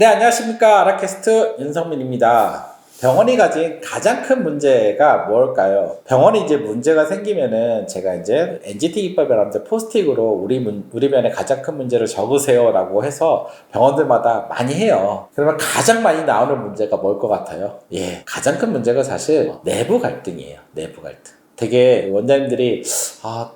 네, 안녕하십니까. 아라캐스트 윤성민입니다. 병원이 가진 가장 큰 문제가 뭘까요? 병원이 이제 문제가 생기면은 제가 이제 NGT 기법이라는데 포스틱으로 우리 문, 우리 면에 가장 큰 문제를 적으세요라고 해서 병원들마다 많이 해요. 그러면 가장 많이 나오는 문제가 뭘 것 같아요? 예, 가장 큰 문제가 사실 내부 갈등이에요. 내부 갈등. 되게 원장님들이 아,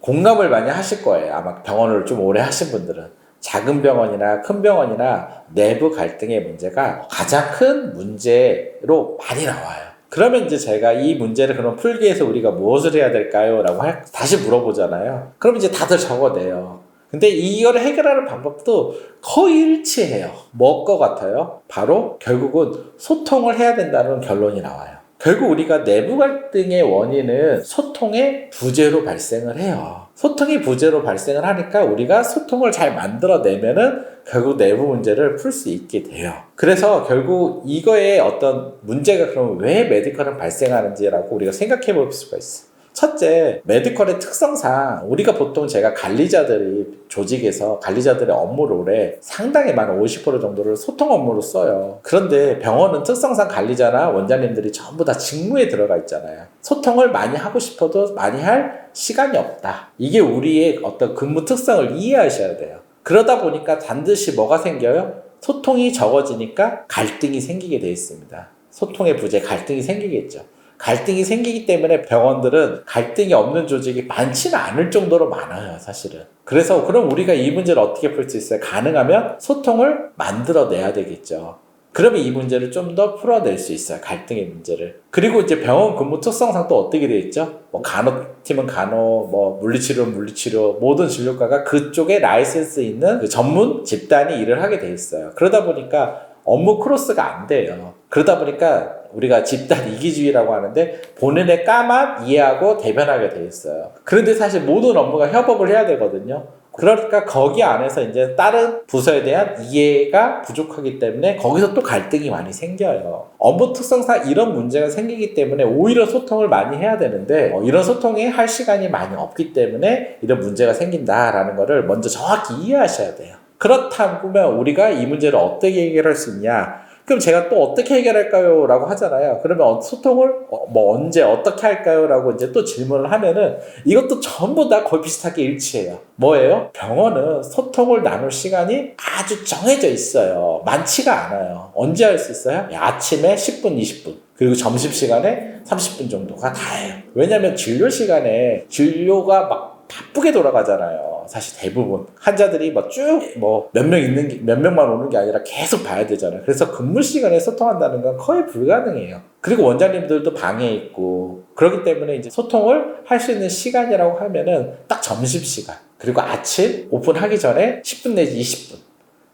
공감을 많이 하실 거예요. 아마 병원을 좀 오래 하신 분들은. 작은 병원이나 큰 병원이나 내부 갈등의 문제가 가장 큰 문제로 많이 나와요. 그러면 이제 제가 이 문제를 그럼 풀기 위해서 우리가 무엇을 해야 될까요? 라고 할- 다시 물어보잖아요. 그럼 이제 다들 적어내요. 근데 이거를 해결하는 방법도 거의 일치해요. 뭐 것 같아요? 바로 결국은 소통을 해야 된다는 결론이 나와요. 결국 우리가 내부 갈등의 원인은 소통의 부재로 발생을 해요. 소통이 부재로 발생을 하니까 우리가 소통을 잘 만들어내면은 결국 내부 문제를 풀 수 있게 돼요. 그래서 결국 이거에 어떤 문제가 그럼 왜 메디컬은 발생하는지라고 우리가 생각해 볼 수가 있어요. 첫째, 메디컬의 특성상 우리가 보통 제가 관리자들이 조직에서 관리자들의 업무롤에 상당히 많은 50% 정도를 소통 업무로 써요. 그런데 병원은 특성상 관리자나 원장님들이 전부 다 직무에 들어가 있잖아요. 소통을 많이 하고 싶어도 많이 할 시간이 없다. 이게 우리의 어떤 근무 특성을 이해하셔야 돼요. 그러다 보니까 반드시 뭐가 생겨요? 소통이 적어지니까 갈등이 생기게 돼 있습니다. 소통의 부재, 갈등이 생기겠죠. 갈등이 생기기 때문에 병원들은 갈등이 없는 조직이 많지는 않을 정도로 많아요, 사실은. 그래서 그럼 우리가 이 문제를 어떻게 풀 수 있어요? 가능하면 소통을 만들어내야 되겠죠. 그러면 이 문제를 좀 더 풀어낼 수 있어요. 갈등의 문제를. 그리고 이제 병원 근무 특성상 또 어떻게 되어 있죠? 뭐 간호팀은 간호, 뭐 물리치료는 물리치료, 모든 진료과가 그쪽에 라이센스 있는 그 전문 집단이 일을 하게 돼 있어요. 그러다 보니까 업무 크로스가 안 돼요. 그러다 보니까 우리가 집단 이기주의라고 하는데 본인의 까만 이해하고 대변하게 돼 있어요. 그런데 사실 모든 업무가 협업을 해야 되거든요. 그러니까 거기 안에서 이제 다른 부서에 대한 이해가 부족하기 때문에 거기서 또 갈등이 많이 생겨요. 업무 특성상 이런 문제가 생기기 때문에 오히려 소통을 많이 해야 되는데 어, 이런 소통이 할 시간이 많이 없기 때문에 이런 문제가 생긴다라는 거를 먼저 정확히 이해하셔야 돼요. 그렇다면 우리가 이 문제를 어떻게 해결할 수 있냐? 그럼 제가 또 어떻게 해결할까요? 라고 하잖아요. 그러면 어, 소통을 어, 뭐 언제 어떻게 할까요? 라고 이제 또 질문을 하면은 이것도 전부 다 거의 비슷하게 일치해요. 뭐예요? 병원은 소통을 나눌 시간이 아주 정해져 있어요. 많지가 않아요. 언제 할 수 있어요? 아침에 10분, 20분. 그리고 점심시간에 30분 정도가 다예요. 왜냐면 진료 시간에 진료가 막 바쁘게 돌아가잖아요. 사실 대부분 환자들이 막 쭉 뭐 몇 명 있는 게- 몇 명만 오는 게 아니라 계속 봐야 되잖아요. 그래서 근무 시간에 소통한다는 건 거의 불가능해요. 그리고 원장님들도 방에 있고 그렇기 때문에 이제 소통을 할 수 있는 시간이라고 하면은 딱 점심 시간 그리고 아침 오픈하기 전에 10분 내지 20분.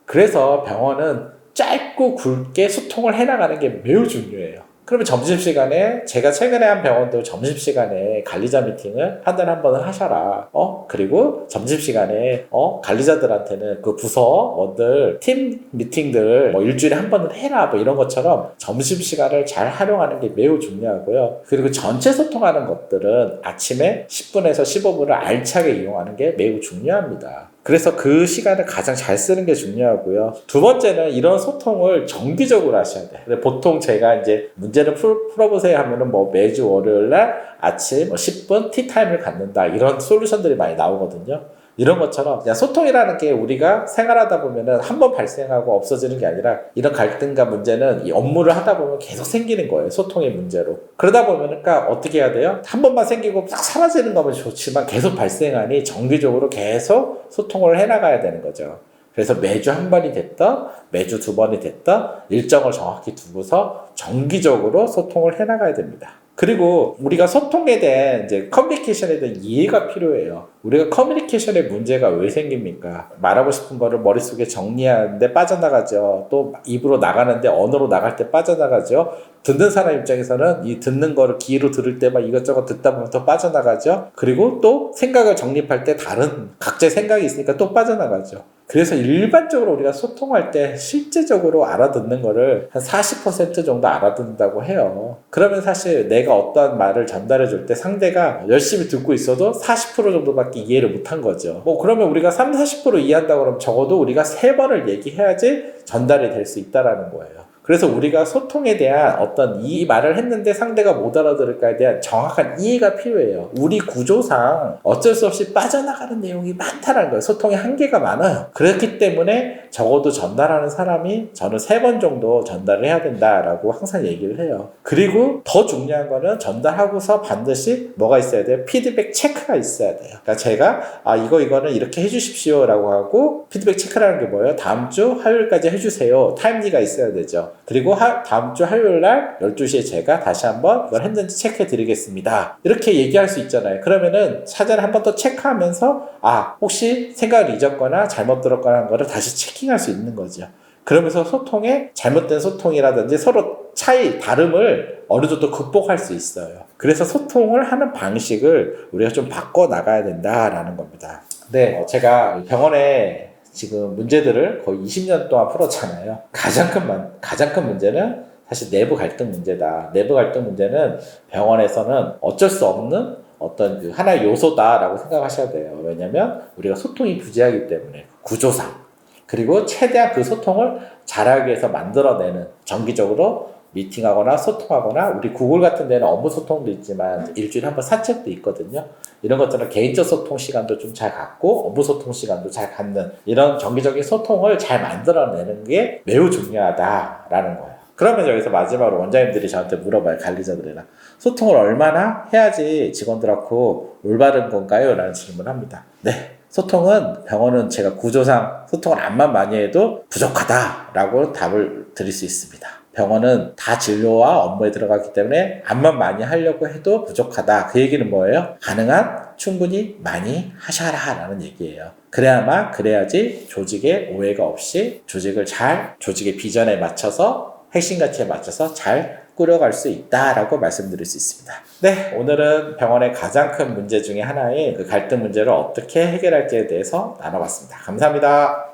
그래서 병원은 짧고 굵게 소통을 해나가는 게 매우 중요해요. 그러면 점심시간에 제가 최근에 한 병원도 점심시간에 관리자 미팅을 한 달에 한 번은 하셔라. 어? 그리고 점심시간에 어? 관리자들한테는 그 부서원들 팀 미팅들 뭐 일주일에 한 번은 해라. 뭐 이런 것처럼 점심시간을 잘 활용하는 게 매우 중요하고요. 그리고 전체 소통하는 것들은 아침에 10분에서 15분을 알차게 이용하는 게 매우 중요합니다. 그래서 그 시간을 가장 잘 쓰는 게 중요하고요. 두 번째는 이런 소통을 정기적으로 하셔야 돼요. 근데 보통 제가 이제 문제를 풀, 풀어보세요 하면은 뭐 매주 월요일 날 아침 뭐 10분 티타임을 갖는다. 이런 솔루션들이 많이 나오거든요. 이런 것처럼 소통이라는 게 우리가 생활하다 보면은 한 번 발생하고 없어지는 게 아니라 이런 갈등과 문제는 이 업무를 하다 보면 계속 생기는 거예요. 소통의 문제로. 그러다 보면은까 어떻게 해야 돼요? 한 번만 생기고 싹 사라지는 거면 좋지만 계속 발생하니 정기적으로 계속 소통을 해나가야 되는 거죠. 그래서 매주 한 번이 됐던 매주 두 번이 됐던 일정을 정확히 두고서 정기적으로 소통을 해나가야 됩니다. 그리고 우리가 소통에 대한 이제 커뮤니케이션에 대한 이해가 필요해요. 우리가 커뮤니케이션에 문제가 왜 생깁니까? 말하고 싶은 거를 머릿속에 정리하는데 빠져나가죠. 또 입으로 나가는데 언어로 나갈 때 빠져나가죠. 듣는 사람 입장에서는 이 듣는 거를 귀로 들을 때만 이것저것 듣다 보면 또 빠져나가죠. 그리고 또 생각을 정립할 때 다른 각자의 생각이 있으니까 또 빠져나가죠. 그래서 일반적으로 우리가 소통할 때 실제적으로 알아듣는 거를 한 40% 정도 알아듣는다고 해요. 그러면 사실 내가 내가 어떠한 말을 전달해 줄 때 상대가 열심히 듣고 있어도 40% 정도밖에 이해를 못한 거죠. 뭐 그러면 우리가 3, 40% 이해한다 그러면 적어도 우리가 세 번을 얘기해야지 전달이 될 수 있다라는 거예요. 그래서 우리가 소통에 대한 어떤 이 말을 했는데 상대가 못 알아들을까에 대한 정확한 이해가 필요해요. 우리 구조상 어쩔 수 없이 빠져나가는 내용이 많다는 거예요. 소통의 한계가 많아요. 그렇기 때문에 적어도 전달하는 사람이 저는 세 번 정도 전달을 해야 된다라고 항상 얘기를 해요. 그리고 더 중요한 거는 전달하고서 반드시 뭐가 있어야 돼요? 피드백 체크가 있어야 돼요. 그러니까 제가 아 이거 이거는 이렇게 해주십시오라고 하고 피드백 체크라는 게 뭐예요? 다음 주 화요일까지 해주세요. 타임리가 있어야 되죠. 그리고 하- 다음 주 화요일 날 12시에 제가 다시 한번 이걸 했는지 체크해 드리겠습니다. 이렇게 얘기할 수 있잖아요. 그러면은 사전에 한 번 더 체크하면서 아, 혹시 생각을 잊었거나 잘못 들었거나 한 거를 다시 체킹할 수 있는 거죠. 그러면서 소통에 잘못된 소통이라든지 서로 차이, 다름을 어느 정도 극복할 수 있어요. 그래서 소통을 하는 방식을 우리가 좀 바꿔 나가야 된다라는 겁니다. 네, 어, 제가 병원에 지금 문제들을 거의 20년 동안 풀었잖아요. 가장 큰, 만- 가장 큰 문제는 사실 내부 갈등 문제다. 내부 갈등 문제는 병원에서는 어쩔 수 없는 어떤 그 하나의 요소다라고 생각하셔야 돼요. 왜냐면 우리가 소통이 부재하기 때문에 구조상. 그리고 최대한 그 소통을 잘하기 위해서 만들어내는 정기적으로 미팅하거나 소통하거나 우리 구글 같은 데는 업무 소통도 있지만 일주일에 한 번 사책도 있거든요. 이런 것처럼 개인적 소통 시간도 좀 잘 갖고 업무 소통 시간도 잘 갖는 이런 정기적인 소통을 잘 만들어내는 게 매우 중요하다라는 거예요. 그러면 여기서 마지막으로 원장님들이 저한테 물어봐요. 관리자들이랑. 소통을 얼마나 해야지 직원들하고 올바른 건가요? 라는 질문을 합니다. 네. 소통은 병원은 제가 구조상 소통을 암만 많이 해도 부족하다라고 답을 드릴 수 있습니다. 병원은 다 진료와 업무에 들어가기 때문에 암만 많이 하려고 해도 부족하다. 그 얘기는 뭐예요? 가능한 충분히 많이 하셔라 라는 얘기예요. 그래야만 그래야지 조직에 오해가 없이 조직을 잘 조직의 비전에 맞춰서 핵심 가치에 맞춰서 잘 꾸려갈 수 있다라고 말씀드릴 수 있습니다. 네, 오늘은 병원의 가장 큰 문제 중에 하나인 그 갈등 문제를 어떻게 해결할지에 대해서 나눠봤습니다. 감사합니다.